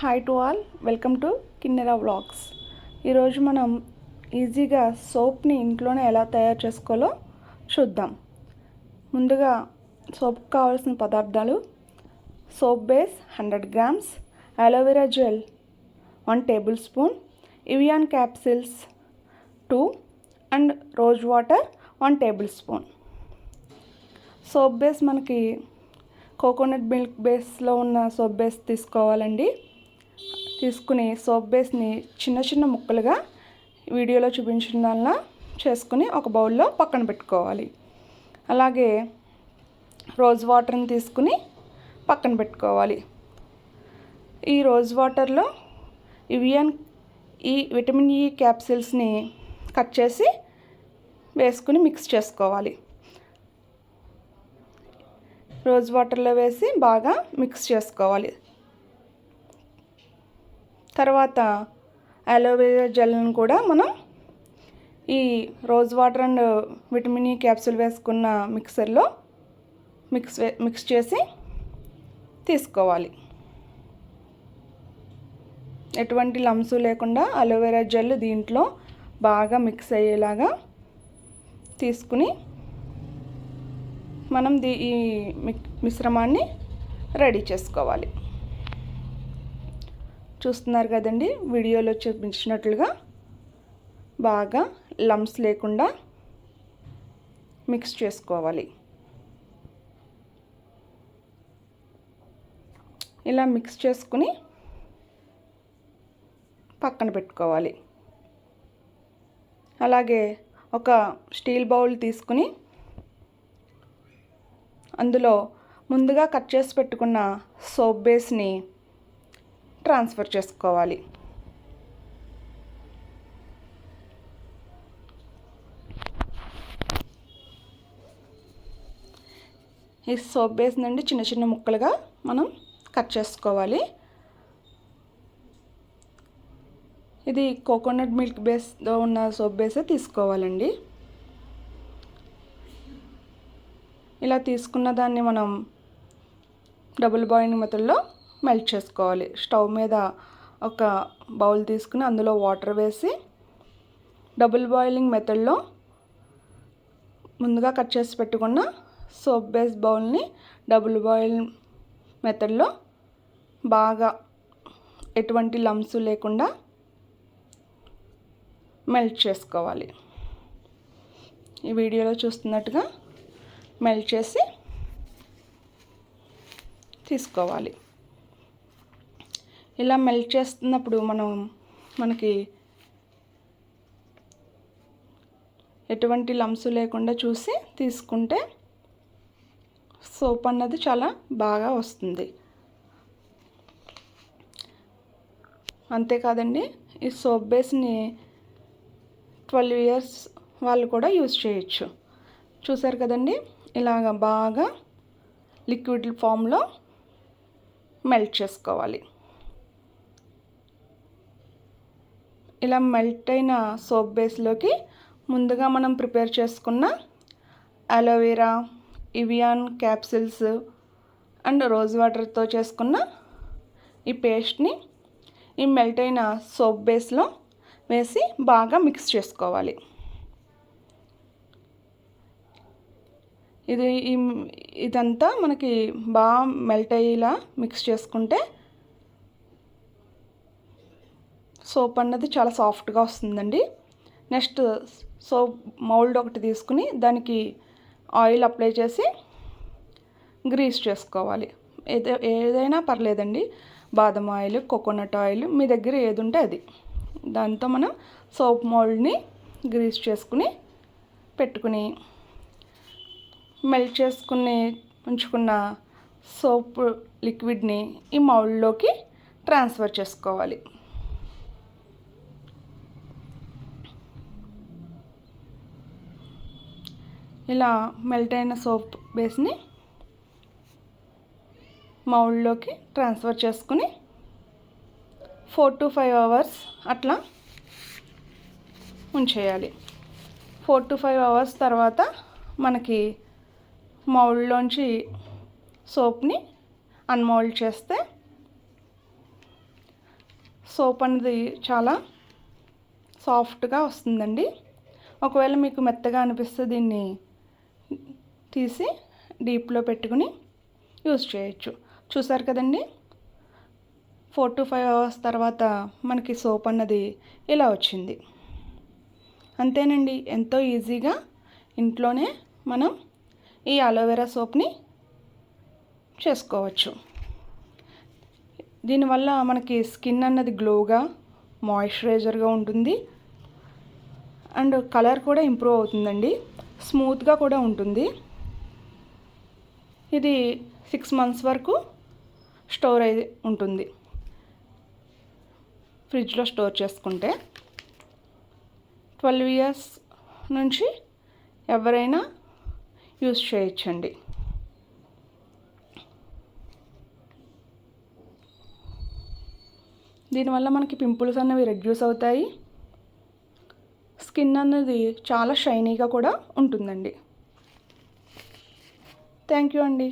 Hi to all welcome to Kinnera vlogs ఈరోజు మనం ఈజీగా సోప్ని ఇంట్లోనే ఎలా తయారు చేసుకోవాలో చూద్దాం. ముందుగా సోప్ కావాల్సిన పదార్థాలు soap base hundred grams aloe vera gel one tablespoon Evion capsules two and rose water one tablespoon. Soap base మనకి కోకోనట్ మిల్క్ బేస్లో ఉన్న సోప్ బేస్ తీసుకోవాలండి. తీసుకుని సోప్ బేస్ని చిన్న చిన్న ముక్కలుగా వీడియోలో చూపించిన దానిలా చేసుకుని ఒక బౌల్లో పక్కన పెట్టుకోవాలి. అలాగే రోజ్ వాటర్ని తీసుకుని పక్కన పెట్టుకోవాలి. ఈ రోజ్ వాటర్లో ఇవియన్ ఈ విటమిన్ ఈ క్యాప్సిల్స్ని కట్ చేసి వేసుకుని మిక్స్ చేసుకోవాలి. రోజ్ వాటర్లో వేసి బాగా మిక్స్ చేసుకోవాలి. తర్వాత అలోవెరా జెల్ని కూడా మనం ఈ rose water and vitamin E capsule వేసుకున్న మిక్సర్లో మిక్స్ మిక్స్ చేసి తీసుకోవాలి. ఎటువంటి లంప్స్ లేకుండా అలోవెరా జెల్ దీంట్లో బాగా మిక్స్ అయ్యేలాగా తీసుకుని మనం దీ ఈ మిశ్రమాన్ని రెడీ చేసుకోవాలి. చూస్తున్నారు కదండి వీడియోలో చూపించినట్లుగా బాగా లమ్స్ లేకుండా మిక్స్ చేసుకోవాలి. ఇలా మిక్స్ చేసుకుని పక్కన పెట్టుకోవాలి. అలాగే ఒక స్టీల్ బౌల్ తీసుకుని అందులో ముందుగా కట్ చేసి పెట్టుకున్న సోప్ బేస్ని ట్రాన్స్ఫర్ చేసుకోవాలి. ఈ సోప్ బేస్ నుండి చిన్న చిన్న ముక్కలుగా మనం కట్ చేసుకోవాలి. ఇది కోకోనట్ మిల్క్ బేస్తో ఉన్న సోప్ బేసే తీసుకోవాలండి. ఇలా తీసుకున్న దాన్ని మనం డబుల్ బాయిలింగ్ మెథడ్లో మెల్ట్ చేసుకోవాలి. స్టవ్ మీద ఒక బౌల్ తీసుకుని అందులో వాటర్ వేసి డబుల్ బాయిలింగ్ మెథడ్లో ముందుగా కట్ చేసి పెట్టుకున్న సోప్ బేస్ బౌల్ని డబుల్ బాయిల్ మెథడ్లో బాగా ఎటువంటి లంప్స్ లేకుండా మెల్ట్ చేసుకోవాలి. ఈ వీడియోలో చూస్తున్నట్టుగా మెల్ట్ చేసి తీసుకోవాలి. ఇలా మెల్ట్ చేస్తున్నప్పుడు మనం మనకి ఎటువంటి లంప్స్ లేకుండా చూసి తీసుకుంటే సోప్ అన్నది చాలా బాగా వస్తుంది. అంతేకాదండి ఈ సోప్ బేస్ని ట్వెల్వ్ ఇయర్స్ వాళ్ళు కూడా యూజ్ చేయొచ్చు. చూసారు కదండి ఇలాగ బాగా లిక్విడ్ ఫామ్లో మెల్ట్ చేసుకోవాలి. ఇలా మెల్ట్ అయిన సోప్ బేస్లోకి ముందుగా మనం ప్రిపేర్ చేసుకున్న aloe vera Evion capsules and rose వాటర్తో చేసుకున్న ఈ పేస్ట్ని ఈ మెల్ట్ అయిన సోప్ బేస్లో వేసి బాగా మిక్స్ చేసుకోవాలి. ఇది ఇదంతా మనకి బాగా మెల్ట్ అయ్యేలా మిక్స్ చేసుకుంటే సోప్ అన్నది చాలా సాఫ్ట్గా వస్తుందండి. నెక్స్ట్ సోప్ మౌల్డ్ ఒకటి తీసుకుని దానికి ఆయిల్ అప్లై చేసి గ్రీస్ చేసుకోవాలి. ఏదో ఏదైనా పర్లేదండి. బాదం ఆయిల్ కోకోనట్ ఆయిల్ మీ దగ్గర ఏది ఉంటే అది. దాంతో మనం సోప్ మౌల్డ్ని గ్రీస్ చేసుకుని పెట్టుకుని మెల్ట్ చేసుకుని ఉంచుకున్న సోప్ లిక్విడ్ని ఈ మౌల్డ్లోకి ట్రాన్స్ఫర్ చేసుకోవాలి. ఇలా మెల్ట్ అయిన సోప్ బేస్ని మౌల్డ్లోకి ట్రాన్స్ఫర్ చేసుకుని ఫోర్ టు ఫైవ్ అవర్స్ అట్లా ఉంచేయాలి. ఫోర్ టు ఫైవ్ అవర్స్ తర్వాత మనకి మౌల్డ్లోంచి సోప్ని అన్మౌల్డ్ చేస్తే సోప్ అనేది చాలా సాఫ్ట్గా వస్తుందండి. ఒకవేళ మీకు మెత్తగా అనిపిస్తే దీన్ని తీసి డీప్లో పెట్టుకుని యూస్ చేయొచ్చు. చూసారు కదండి? ఫోర్ టు ఫైవ్ అవర్స్ తర్వాత మనకి సోప్ అన్నది ఇలా వచ్చింది. అంతేనండి ఎంతో ఈజీగా ఇంట్లోనే మనం ఈ అలోవెరా సోప్ని చేసుకోవచ్చు. దీనివల్ల మనకి స్కిన్ అన్నది గ్లోగా మాయిశ్చరైజర్గా ఉంటుంది. అండ్ కలర్ కూడా ఇంప్రూవ్ అవుతుందండి. స్మూత్గా కూడా ఉంటుంది. ఇది సిక్స్ మంత్స్ వరకు స్టోర్ అయి ఉంటుంది. ఫ్రిడ్జ్లో స్టోర్ చేసుకుంటే ట్వెల్వ్ ఇయర్స్ నుంచి ఎవరైనా యూస్ చేయొచ్చండి. దీనివల్ల మనకి పింపుల్స్ అనేవి రెడ్యూస్ అవుతాయి. స్కిన్ అన్నది చాలా షైనీగా కూడా ఉంటుందండి. థ్యాంక్ యూ అండి.